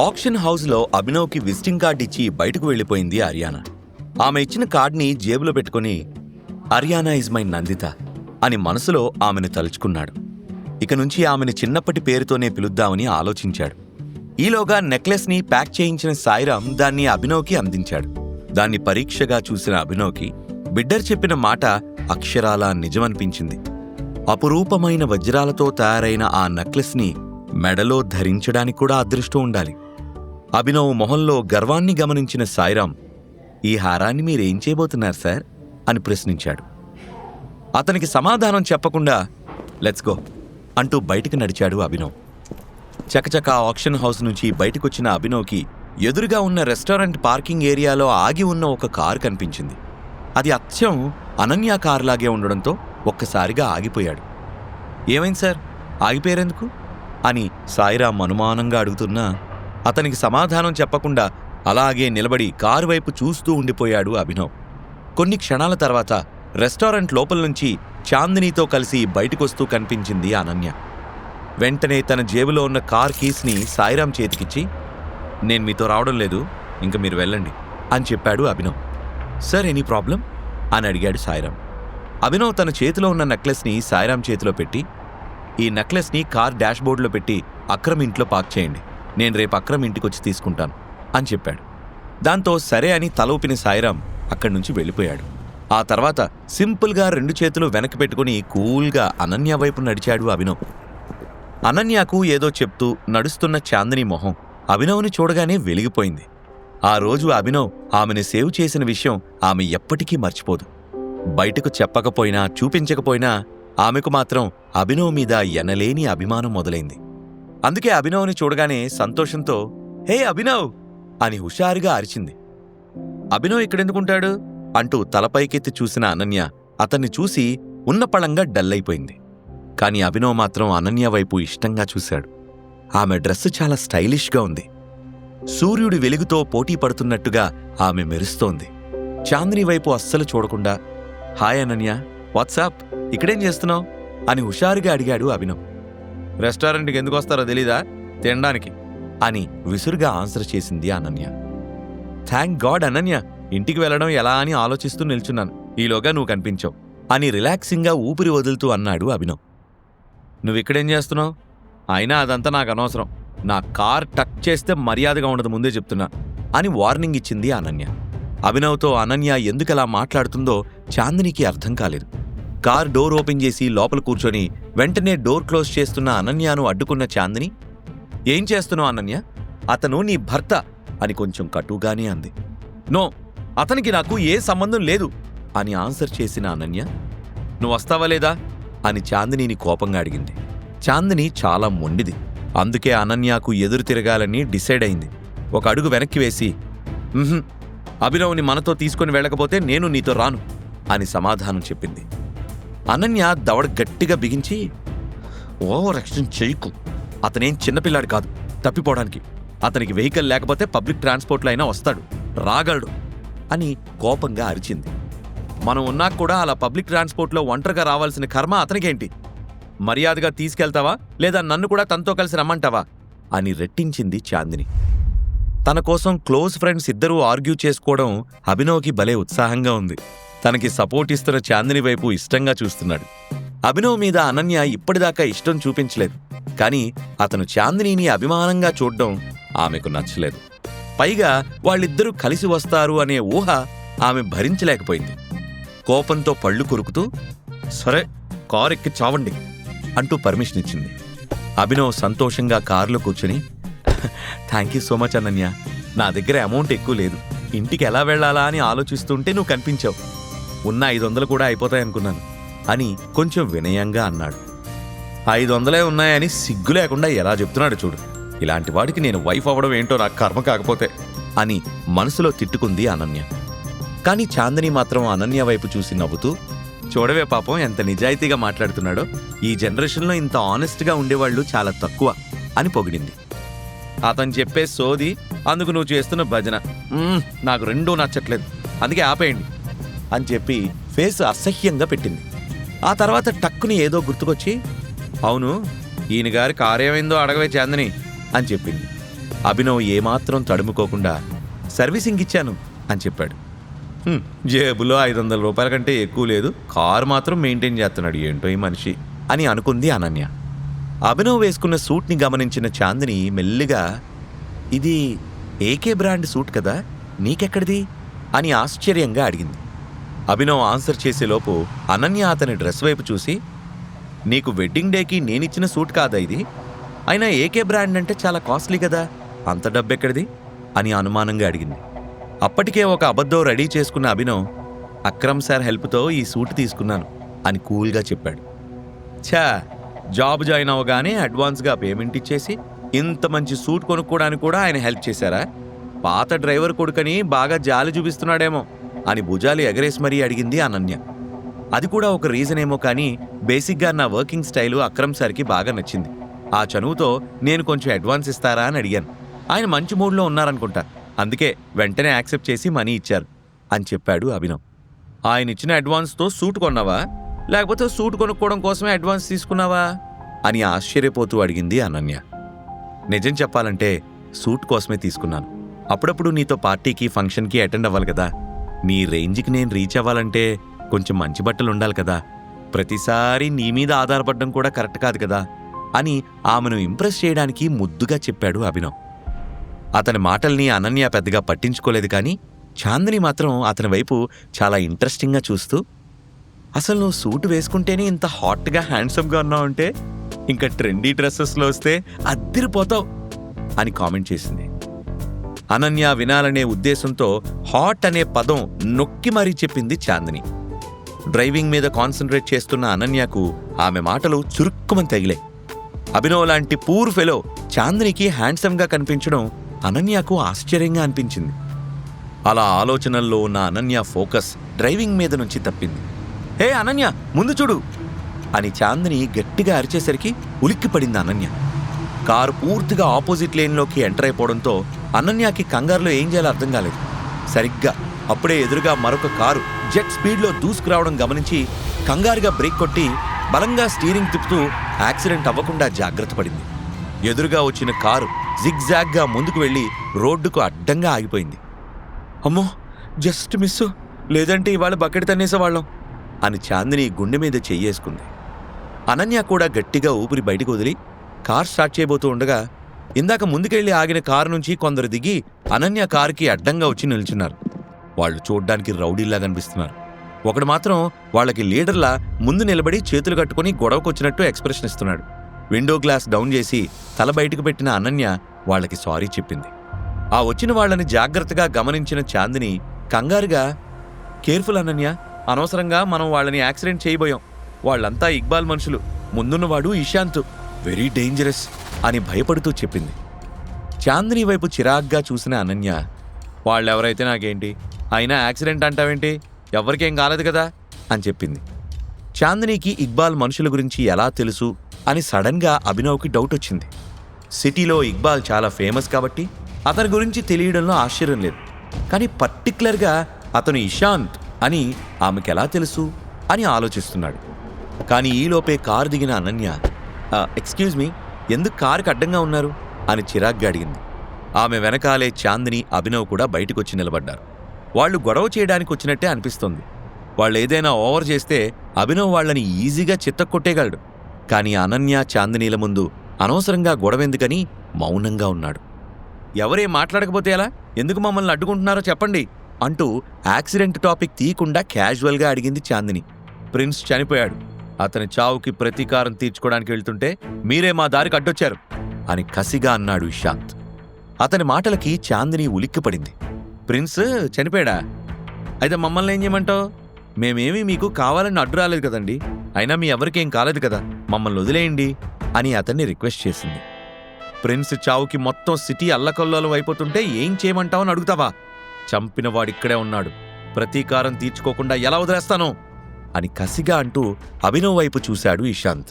Auction హౌస్లో అభినవ్కి visiting card ఇచ్చి బయటకు వెళ్ళిపోయింది అరియానా. ఆమె ఇచ్చిన కార్డ్ని జేబులో పెట్టుకుని అరియానా ఇస్ మై నందిత అని మనసులో ఆమెను తలుచుకున్నాడు. ఇక నుంచి ఆమెను చిన్నప్పటి పేరుతోనే పిలుద్దామని ఆలోచించాడు. ఈలోగా నెక్లెస్ని ప్యాక్ చేయించిన సాయిరామ్ దాన్ని అభినవ్కి అందించాడు. దాన్ని పరీక్షగా చూసిన అభినవ్కి బిడ్డర్ చెప్పిన మాట అక్షరాలా నిజమనిపించింది. అపురూపమైన వజ్రాలతో తయారైన ఆ నెక్లెస్ని మెడలో ధరించడానికి కూడా అదృష్టం ఉండాలి. అభినవ్ మొహంలో గర్వాన్ని గమనించిన సాయిరాం ఈ హారాన్ని మీరేం చేయబోతున్నారు సార్? అని ప్రశ్నించాడు. అతనికి సమాధానం చెప్పకుండా లెట్స్ గో అంటూ బయటికి నడిచాడు అభినవ్. చకచక ఆక్షన్ హౌస్ నుంచి బయటకొచ్చిన అభినవ్కి ఎదురుగా ఉన్న రెస్టారెంట్ పార్కింగ్ ఏరియాలో ఆగి ఉన్న ఒక కారు కనిపించింది. అది అచ్చం అనన్య కారులాగే ఉండడంతో ఒక్కసారిగా ఆగిపోయాడు. ఏమైంది సార్? ఆగిపోయారెందుకు? అని సాయిరాం అనుమానంగా అడుగుతున్నా అతనికి సమాధానం చెప్పకుండా అలాగే నిలబడి కారు వైపు చూస్తూ ఉండిపోయాడు అభినవ్. కొన్ని క్షణాల తర్వాత రెస్టారెంట్ లోపల నుంచి చాందినీతో కలిసి బయటకొస్తూ కనిపించింది అనన్య. వెంటనే తన జేబులో ఉన్న కార్ కీస్ని సాయిరాం చేతికిచ్చి నేను మీతో రావడం లేదు ఇంక మీరు వెళ్ళండి అని చెప్పాడు అభినవ్. Sir any problem? అని అడిగాడు సాయిరాం. అభినవ్ తన చేతిలో ఉన్న నెక్లెస్ని సాయిరాం చేతిలో పెట్టి ఈ నెక్లెస్ని కార్ డాష్బోర్డ్లో పెట్టి అక్రమ్ ఇంట్లో పార్క్ చేయండి. నేను రేపు అక్రమ్ ఇంటికి వచ్చి తీసుకుంటాను అని చెప్పాడు. దాంతో సరే అని తల ఊపిన సాయిరాం అక్కడి నుంచి వెళ్ళిపోయాడు. ఆ తర్వాత సింపుల్గా రెండు చేతులు వెనక్కి పెట్టుకుని కూల్గా అనన్య వైపు నడిచాడు అభినవ్. అనన్యకు ఏదో చెప్తూ నడుస్తున్న చాందిని మొహం అభినవ్ని చూడగానే వెలిగిపోయింది. ఆ రోజు అభినవ్ ఆమెను సేవ్ చేసిన విషయం ఆమె ఎప్పటికీ మర్చిపోదు. బయటకు చెప్పకపోయినా చూపించకపోయినా ఆమెకు మాత్రం అభినవ్ మీద ఎనలేని అభిమానం మొదలైంది. అందుకే అభినవ్ని చూడగానే సంతోషంతో హే అభినవ్! అని హుషారుగా అరిచింది. అభినవ్ ఇక్కడెందుకుంటాడు అంటూ తలపైకెత్తి చూసిన అనన్య అతన్ని చూసి ఉన్నపళంగా డల్లైపోయింది. కాని అభినవ్ మాత్రం అనన్య వైపు ఇష్టంగా చూశాడు. ఆమె డ్రెస్సు చాలా స్టైలిష్గా ఉంది. సూర్యుడి వెలుగుతో పోటీ పడుతున్నట్టుగా ఆమె మెరుస్తోంది. చాందిని వైపు అస్సలు చూడకుండా హాయ్ అనన్య! వాట్సాప్ ఇక్కడేం చేస్తున్నావు? అని హుషారుగా అడిగాడు అభినవ్. రెస్టారెంట్కి ఎందుకు వస్తారో తెలీదా? తినడానికి. అని విసురుగా ఆన్సర్ చేసింది అనన్య. థ్యాంక్ గాడ్ అనన్య ఇంటికి వెళ్ళడం ఎలా అని ఆలోచిస్తూ నిల్చున్నాను. ఈలోగా నువ్వు కనిపించావు. అని రిలాక్సింగ్గా ఊపిరి వదులుతూ అన్నాడు అభినవ్. నువ్విక్కడేం చేస్తున్నావు? అయినా అదంతా నాకు అనవసరం. నా కార్ టచ్ చేస్తే మర్యాదగా ఉండదు ముందే చెప్తున్నా అని వార్నింగ్ ఇచ్చింది అనన్య. అభినవ్తో అనన్య ఎందుకలా మాట్లాడుతుందో చాందినికి అర్థం కాలేదు. కార్ డోర్ ఓపెన్ చేసి లోపల కూర్చొని వెంటనే డోర్ క్లోజ్ చేస్తున్న అనన్యను అడ్డుకున్న చాందిని ఏం చేస్తున్నావు అనన్య? అతను నీ భర్త అని కొంచెం కటుగానే అంది. నో అతనికి నాకు ఏ సంబంధం లేదు అని ఆన్సర్ చేసిన అనన్య నువ్వు వస్తావా లేదా? అని చాందినిని కోపంగా అడిగింది. చాందిని చాలా మొండిది. అందుకే అనన్యకు ఎదురు తిరగాలని డిసైడ్ అయింది. ఒక అడుగు వెనక్కి వేసి అభినవ్ని మనతో తీసుకొని వెళ్ళకపోతే నేను నీతో రాను అని సమాధానం చెప్పింది. అనన్య దవడ గట్టిగా బిగించి ఓవర్ యాక్షన్ చేయకు. అతనేం చిన్నపిల్లాడు కాదు తప్పిపోవడానికి. అతనికి వెహికల్ లేకపోతే పబ్లిక్ ట్రాన్స్పోర్ట్లో అయినా వస్తాడు. రాగలడు. అని కోపంగా అరిచింది. మనం ఉన్నా కూడా అలా పబ్లిక్ ట్రాన్స్పోర్ట్లో ఒంటరిగా రావాల్సిన కర్మ అతనికేంటి? మర్యాదగా తీసుకెళ్తావా? లేదా నన్ను కూడా తనతో కలిసి రమ్మంటావా? అని రెట్టించింది చాందిని. తన కోసం క్లోజ్ ఫ్రెండ్స్ ఇద్దరూ ఆర్గ్యూ చేసుకోవడం అభినవ్కి భలే ఉత్సాహంగా ఉంది. తనకి సపోర్ట్ ఇస్తున్న చాందిని వైపు ఇష్టంగా చూస్తున్నాడు. అభినవ్ మీద అనన్య ఇప్పటిదాకా ఇష్టం చూపించలేదు. కానీ అతను చాందినిని అభిమానంగా చూడడం ఆమెకు నచ్చలేదు. పైగా వాళ్ళిద్దరూ కలిసి వస్తారు అనే ఊహ ఆమె భరించలేకపోయింది. కోపంతో పళ్ళు కొరుకుతూ సరే కారు ఎక్కి చావండి అంటూ పర్మిషన్ ఇచ్చింది. అభినవ్ సంతోషంగా కారులో కూర్చుని thank you so much Ananya. నా దగ్గర అమౌంట్ ఎక్కువ లేదు. ఇంటికి ఎలా వెళ్ళాలా అని ఆలోచిస్తుంటే నువ్వు కనిపించావు. ఉన్న ఐదు వందలు కూడా అయిపోతాయనుకున్నాను. అని కొంచెం వినయంగా అన్నాడు. ఐదు వందలే ఉన్నాయని సిగ్గు లేకుండా ఎలా చెప్తున్నాడు చూడు. ఇలాంటి వాడికి నేను వైఫ్ అవ్వడం ఏంటో నాకు కర్మ కాకపోతే అని మనసులో తిట్టుకుంది అనన్య. కానీ చాందని మాత్రం అనన్య వైపు చూసి నవ్వుతూ చూడవే పాపం ఎంత నిజాయితీగా మాట్లాడుతున్నాడో. ఈ జనరేషన్లో ఇంత ఆనెస్ట్గా ఉండేవాళ్ళు చాలా తక్కువ అని పొగిడింది. అతను చెప్పే సోది అందుకు నువ్వు చేస్తున్న భజన. నాకు రెండూ నచ్చట్లేదు. అందుకే ఆపేయండి. అని చెప్పి ఫేస్ అసహ్యంగా పెట్టింది. ఆ తర్వాత టక్కుని ఏదో గుర్తుకొచ్చి అవును ఈయన గారి కారు ఏమైందో అడగవే చాందని అని చెప్పింది. అభినవ్ ఏమాత్రం తడుముకోకుండా సర్వీసింగ్ ఇచ్చాను అని చెప్పాడు. జేబులో ఐదు వందల రూపాయల కంటే ఎక్కువ లేదు కారు మాత్రం మెయింటైన్ చేస్తున్నాడు ఏంటో ఈ మనిషి అని అనుకుంది అనన్య. అభినవ్ వేసుకున్న సూట్ని గమనించిన చాందిని మెల్లిగా ఇది ఏకే బ్రాండ్ సూట్ కదా నీకెక్కడిది? అని ఆశ్చర్యంగా అడిగింది. అభినవ్ ఆన్సర్ చేసేలోపు అనన్య అతని డ్రెస్ వైపు చూసి నీకు వెడ్డింగ్ డేకి నేనిచ్చిన సూట్ కాదా ఇది? అయినా ఏకే బ్రాండ్ అంటే చాలా కాస్ట్లీ కదా. అంత డబ్బెక్కడిది? అని అనుమానంగా అడిగింది. అప్పటికే ఒక అబద్ధం రెడీ చేసుకున్న అభినవ్ అక్రమ్ సార్ హెల్ప్తో ఈ సూట్ తీసుకున్నాను అని కూల్గా చెప్పాడు. ఛా జాబ్ జాయిన్ అవ్వగానే అడ్వాన్స్గా పేమెంట్ ఇచ్చేసి ఇంత మంచి సూట్ కొనుక్కోవడానికి కూడా ఆయన హెల్ప్ చేశారా? పాత డ్రైవర్ కొడుకని బాగా జాలి చూపిస్తున్నాడేమో. అని భుజాలు ఎగరేసి మరీ అడిగింది అనన్య. అది కూడా ఒక రీజన్ ఏమో కానీ బేసిక్గా నా వర్కింగ్ స్టైలు అక్రమ్ సార్కి బాగా నచ్చింది. ఆ చనువుతో నేను కొంచెం అడ్వాన్స్ ఇస్తారా అని అడిగాను. ఆయన మంచి మూడ్లో ఉన్నారనుకుంటా. అందుకే వెంటనే యాక్సెప్ట్ చేసి మనీ ఇచ్చారు అని చెప్పాడు అభినవ్. ఆయన ఇచ్చిన అడ్వాన్స్తో సూట్ కొన్నావా? లేకపోతే సూట్ కొనుక్కోవడం కోసమే అడ్వాన్స్ తీసుకున్నావా? అని ఆశ్చర్యపోతూ అడిగింది అనన్య. నిజం చెప్పాలంటే సూట్ కోసమే తీసుకున్నాను. అప్పుడప్పుడు నీతో పార్టీకి ఫంక్షన్కి అటెండ్ అవ్వాలి కదా. నీ రేంజ్కి నేను రీచ్ అవ్వాలంటే కొంచెం మంచి బట్టలు ఉండాలి కదా. ప్రతిసారి నీ మీద ఆధారపడడం కూడా కరెక్ట్ కాదు కదా అని ఆమెను ఇంప్రెస్ చేయడానికి ముద్దుగా చెప్పాడు అభినవ్. అతని మాటల్ని అనన్య పెద్దగా పట్టించుకోలేదు కానీ చాందిని మాత్రం అతని వైపు చాలా ఇంట్రెస్టింగ్గా చూస్తూ అసలు నువ్వు సూట్ వేసుకుంటేనే ఇంత హాట్గా హ్యాండ్సమ్గా ఉన్నావంటే ఇంకా ట్రెండీ డ్రెస్సెస్లో వస్తే అద్దిరిపోతావు అని కామెంట్ చేసింది. అనన్య వినాలనే ఉద్దేశంతో హాట్ అనే పదం నొక్కి మరీ చెప్పింది చాందిని. డ్రైవింగ్ మీద కాన్సన్ట్రేట్ చేస్తున్న అనన్యకు ఆమె మాటలు చురుక్కుమని తగిలే అభినవ్ లాంటి పూర్ ఫెలో చాందినికి హ్యాండ్సమ్గా కనిపించడం అనన్యకు ఆశ్చర్యంగా అనిపించింది. అలా ఆలోచనల్లో ఉన్న అనన్య ఫోకస్ డ్రైవింగ్ మీద నుంచి తప్పింది. హే అనన్య ముందు చూడు! అని చాందిని గట్టిగా అరిచేసరికి ఉలిక్కిపడింది అనన్య. కారు పూర్తిగా ఆపోజిట్ లేన్లోకి ఎంటర్ అయిపోవడంతో అనన్యకి కంగారులో ఏం చేయాలో అర్థం కాలేదు. సరిగ్గా అప్పుడే ఎదురుగా మరొక కారు జెట్ స్పీడ్లో దూసుకురావడం గమనించి కంగారుగా బ్రేక్ కొట్టి బలంగా స్టీరింగ్ తిప్పుతూ యాక్సిడెంట్ అవ్వకుండా జాగ్రత్త పడింది. ఎదురుగా వచ్చిన కారు జిగ్జాగ్గా ముందుకు వెళ్ళి రోడ్డుకు అడ్డంగా ఆగిపోయింది. అమ్మో జస్ట్ మిస్ లేదంటే ఇవాళ బకెట్ తన్నేసేవాళ్ళం అని చాందిని గుండె మీద చెయ్యేసుకుంది. అనన్య కూడా గట్టిగా ఊపిరి బయటకు వదిలి కార్ స్టార్ట్ చేయబోతూ ఉండగా ఇందాక ముందుకెళ్ళి ఆగిన కారు నుంచి కొందరు దిగి అనన్య కారుకి అడ్డంగా వచ్చి నిల్చున్నారు. వాళ్ళు చూడ్డానికి రౌడీలా కనిపిస్తున్నారు. ఒకడు మాత్రం వాళ్ళకి లీడర్లా ముందు నిలబడి చేతులు కట్టుకుని గొడవకొచ్చినట్టు ఎక్స్ప్రెషన్ ఇస్తున్నాడు. విండో గ్లాస్ డౌన్ చేసి తల బయటకు పెట్టిన అనన్య వాళ్ళకి సారీ చెప్పింది. ఆ వచ్చిన వాళ్ళని జాగ్రత్తగా గమనించిన చాందిని కంగారుగా కేర్ఫుల్ అనన్య అనవసరంగా మనం వాళ్ళని యాక్సిడెంట్ చేయబోయాం. వాళ్ళంతా ఇక్బాల్ మనుషులు. ముందున్నవాడు ఇషాంత్. వెరీ డేంజరస్ అని భయపడుతూ చెప్పింది. చాందిని వైపు చిరాగ్గా చూసిన అనన్య వాళ్ళెవరైతే నాకేంటి? అయినా యాక్సిడెంట్ అంటావేంటి? ఎవరికేం కాలేదు కదా? అని చెప్పింది. చాందినికి ఇక్బాల్ మనుషుల గురించి ఎలా తెలుసు అని సడన్గా అభినవ్కి డౌట్ వచ్చింది. సిటీలో ఇక్బాల్ చాలా ఫేమస్ కాబట్టి అతని గురించి తెలియడంలో ఆశ్చర్యం లేదు. కానీ పర్టిక్యులర్గా అతను ఇషాంత్ అని ఆమెకెలా తెలుసు అని ఆలోచిస్తున్నాడు. కానీ ఈలోపే కారు దిగిన అనన్య ఎక్స్క్యూజ్ మీ ఎందుకు కారుకి అడ్డంగా ఉన్నారు? అని చిరాగ్గా అడిగింది. ఆమె వెనకాలే చాందిని అభినవ్ కూడా బయటకొచ్చి నిలబడ్డారు. వాళ్ళు గొడవ చేయడానికి వచ్చినట్టే అనిపిస్తుంది. వాళ్ళు ఏదైనా ఓవర్ చేస్తే అభినవ్ వాళ్ళని ఈజీగా చిత్తక్కొట్టేయగలడు. కానీ అనన్య చాందినీల ముందు అనవసరంగా గొడవెందుకని మౌనంగా ఉన్నాడు. ఎవరే మాట్లాడకపోతే ఎలా? ఎందుకు మమ్మల్ని అడ్డుకుంటున్నారో చెప్పండి అంటూ యాక్సిడెంట్ టాపిక్ తీయకుండా క్యాజువల్గా అడిగింది చాందిని. ప్రిన్స్ చనిపోయాడు. అతని చావుకి ప్రతీకారం తీర్చుకోవడానికి వెళ్తుంటే మీరే మా దారికి అడ్డొచ్చారు అని కసిగా అన్నాడు ఇషాంత్. అతని మాటలకి చాందిని ఉలిక్కిపడింది. ప్రిన్స్ చనిపోయాడా? అయితే మమ్మల్ని ఏం చేయమంటావు? మేమేమీ మీకు కావాలని అడ్డు రాలేదు కదండి. అయినా మీ ఎవరికేం కాలేదు కదా. మమ్మల్ని వదిలేయండి అని అతన్ని రిక్వెస్ట్ చేసింది. ప్రిన్స్ చావుకి మొత్తం సిటీ అల్లకల్లోలం అయిపోతుంటే ఏం చేయమంటావని అడుగుతావా? చంపిన వాడిక్కడే ఉన్నాడు. ప్రతీకారం తీర్చుకోకుండా ఎలా వదిలేస్తాను? అని కసిగా అంటూ అభినవ్ వైపు చూశాడు ఇషాంత్.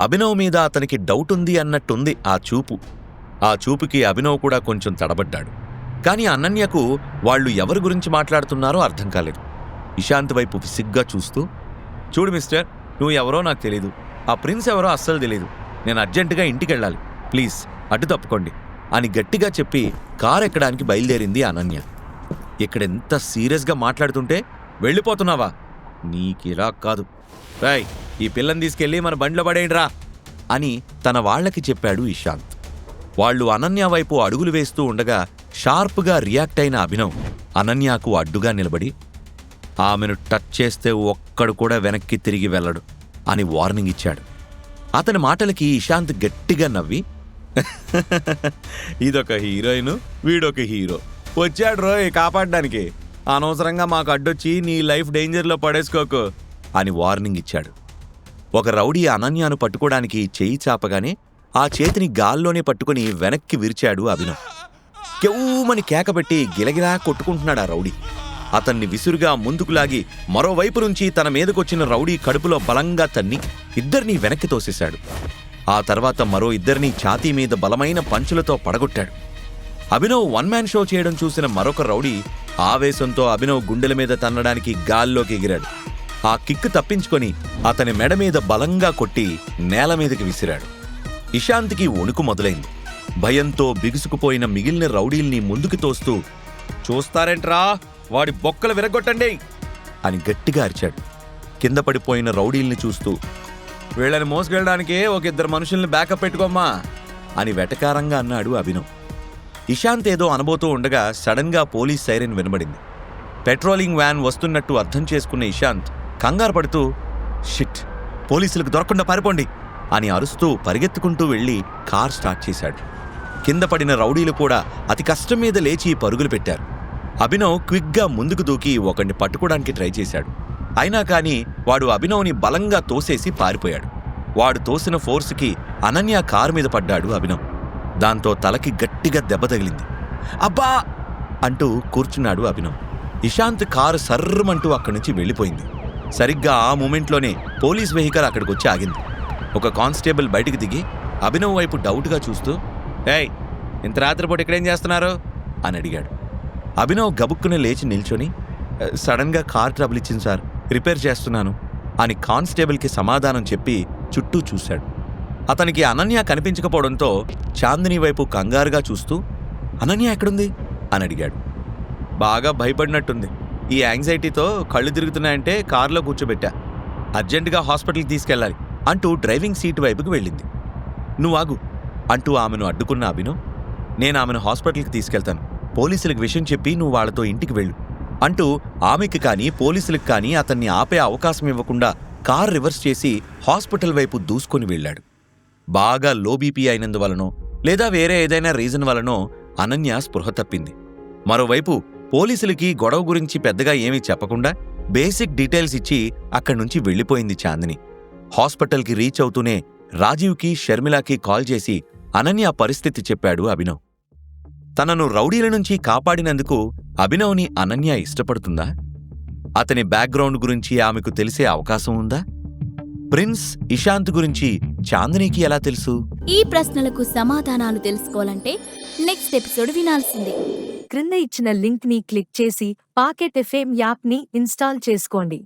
అభినవ్ మీద అతనికి డౌట్ ఉంది అన్నట్టుంది ఆ చూపు. ఆ చూపుకి అభినవ్ కూడా కొంచెం తడబడ్డాడు. కానీ అనన్యకు వాళ్ళు ఎవరి గురించి మాట్లాడుతున్నారో అర్థం కాలేదు. ఇషాంత్ వైపు విసిగ్గా చూస్తూ చూడు మిస్టర్ నువ్వు ఎవరో నాకు తెలీదు. ఆ ప్రిన్స్ ఎవరో అస్సలు తెలీదు. నేను అర్జెంటుగా ఇంటికి వెళ్ళాలి ప్లీజ్ అటు తప్పుకోండి అని గట్టిగా చెప్పి కారు ఎక్కడానికి బయలుదేరింది అనన్య. ఇక్కడెంత సీరియస్గా మాట్లాడుతుంటే వెళ్ళిపోతున్నావా? నీకిలా కాదు. రాయ్ ఈ పిల్లని తీసుకెళ్ళి మన బండ్లో పడేయండిరా అని తన వాళ్ళకి చెప్పాడు ఇషాంత్. వాళ్ళు అనన్య వైపు అడుగులు వేస్తూ ఉండగా షార్ప్గా రియాక్ట్ అయిన అభినవ్ అనన్యకు అడ్డుగా నిలబడి ఆమెను టచ్ చేస్తే ఒక్కడు కూడా వెనక్కి తిరిగి వెళ్ళడు అని వార్నింగ్ ఇచ్చాడు. అతని మాటలకి ఇషాంత్ గట్టిగా నవ్వి ఇదొక హీరోయిన్ వీడొక హీరో. వచ్చాడు రోయ్ కాపాడడానికి. అనవసరంగా మాకు అడ్డొచ్చి నీ లైఫ్ డేంజర్లో పడేసుకోకు అని వార్నింగ్ ఇచ్చాడు. ఒక రౌడీ అనన్యాను పట్టుకోవడానికి చేయి చాపగానే ఆ చేతిని గాల్లోనే పట్టుకుని వెనక్కి విరిచాడు అభినవ్. కెవ్వుమని కేకపెట్టి గిలగిలా కొట్టుకుంటున్నాడు ఆ రౌడీ. అతన్ని విసురుగా ముందుకు లాగి మరోవైపు నుంచి తన మీదకొచ్చిన రౌడీ కడుపులో బలంగా తన్ని ఇద్దరినీ వెనక్కి తోసేశాడు. ఆ తర్వాత మరో ఇద్దరినీ ఛాతీ మీద బలమైన పంచులతో పడగొట్టాడు. అభినవ్ వన్ మ్యాన్ షో చేయడం చూసిన మరొక రౌడీ ఆవేశంతో అభినవ్ గుండెల మీద తన్నడానికి గాల్లోకి ఎగిరాడు. ఆ కిక్ తప్పించుకొని అతని మెడ మీద బలంగా కొట్టి నేల మీదకి విసిరాడు. ఇషాంత్కి వణుకు మొదలైంది. భయంతో బిగుసుకుపోయిన మిగిలిన రౌడీల్ని ముందుకు తోస్తూ చూస్తారేంట్రా? వాడి బొక్కలు విరగొట్టండి అని గట్టిగా అరిచాడు. కింద పడిపోయిన రౌడీల్ని చూస్తూ వీళ్ళని మోసుకెళ్ళడానికి ఒక ఇద్దరు మనుషుల్ని బ్యాకప్ పెట్టుకోమ్మా! అని వెటకారంగా అన్నాడు అభినవ్. ఇషాంత్ ఏదో అనబోతూ ఉండగా సడన్గా పోలీస్ సైరన్ వినబడింది. పెట్రోలింగ్ వ్యాన్ వస్తున్నట్టు అర్థం చేసుకున్న ఇషాంత్ కంగారు పడుతూ షిట్ పోలీసులకు దొరకకుండా పారిపోండి అని అరుస్తూ పరిగెత్తుకుంటూ వెళ్ళి కార్ స్టార్ట్ చేశాడు. కింద పడిన రౌడీలు కూడా అతి కష్టం మీద లేచి పరుగులు పెట్టారు. అభినవ్ క్విక్గా ముందుకు దూకి ఒకడిని పట్టుకోవడానికి ట్రై చేశాడు. అయినా కానీ వాడు అభినవ్ని బలంగా తోసేసి పారిపోయాడు. వాడు తోసిన ఫోర్స్కి అనన్య కారు మీద పడ్డాడు అభినవ్. దాంతో తలకి గట్టిగా దెబ్బ తగిలింది. అబ్బా! అంటూ కూర్చున్నాడు అభినవ్. ఇషాంత్ కారు సర్రమంటూ అక్కడి నుంచి వెళ్ళిపోయింది. సరిగ్గా ఆ మూమెంట్లోనే పోలీస్ వెహికల్ అక్కడికి వచ్చి ఆగింది. ఒక కానిస్టేబుల్ బయటికి దిగి అభినవ్ వైపు డౌట్గా చూస్తూ ఏయ్ ఇంత రాత్రిపూట ఇక్కడేం చేస్తున్నారు? అని అడిగాడు. అభినవ్ గబుక్కునే లేచి నిల్చొని సడన్గా కార్ ట్రబుల్ ఇచ్చింది సార్ రిపేర్ చేస్తున్నాను అని కానిస్టేబుల్కి సమాధానం చెప్పి చుట్టూ చూశాడు. అతనికి అనన్య కనిపించకపోవడంతో చాందిని వైపు కంగారుగా చూస్తూ అనన్య ఎక్కడుంది? అని అడిగాడు. బాగా భయపడినట్టుంది. ఈ యాంగ్జైటీతో కళ్ళు తిరుగుతున్నాయంటే కారులో కూర్చోబెట్టా. అర్జెంటుగా హాస్పిటల్కి తీసుకెళ్ళాలి అంటూ డ్రైవింగ్ సీటు వైపుకి వెళ్ళింది. నువ్వు అంటూ ఆమెను అడ్డుకున్న అభినవ్ నేను ఆమెను హాస్పిటల్కి తీసుకెళ్తాను. పోలీసులకు విషయం చెప్పి నువ్వు వాళ్ళతో ఇంటికి వెళ్ళు అంటూ ఆమెకి కానీ పోలీసులకు కానీ అతన్ని ఆపే అవకాశం ఇవ్వకుండా కార్ రివర్స్ చేసి హాస్పిటల్ వైపు దూసుకొని వెళ్ళాడు. బాగా లో బీపీ అయినందువలనో లేదా వేరే ఏదైనా రీజన్ వలనో అనన్య స్పృహ తప్పింది. మరోవైపు పోలీసులకి గొడవ గురించి పెద్దగా ఏమీ చెప్పకుండా బేసిక్ డీటెయిల్స్ ఇచ్చి అక్కడి నుంచి వెళ్ళిపోయింది చాందిని. హాస్పిటల్కి రీచ్ అవుతూనే రాజీవ్కి షర్మిలాకి కాల్ చేసి అనన్య పరిస్థితి చెప్పాడు అభినవ్. తనను రౌడీల నుంచి కాపాడినందుకు అభినవ్ని అనన్య ఇష్టపడుతుందా? అతని బ్యాక్గ్రౌండ్ గురించి ఆమెకు తెలిసే అవకాశం ఉందా? ప్రిన్స్ ఇషాంత్ గురించి చాందినికి ఎలా తెలుసు? ఈ ప్రశ్నలకు సమాధానాలు తెలుసుకోవాలంటే నెక్స్ట్ ఎపిసోడ్ వినాల్సిందే. క్రింద ఇచ్చిన లింక్ని క్లిక్ చేసి పాకెట్ ఎఫ్ఎం యాప్ని ఇన్స్టాల్ చేసుకోండి.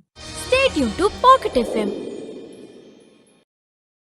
స్టేట్ యూన్ టు పాకెట్ ఎఫ్ఎం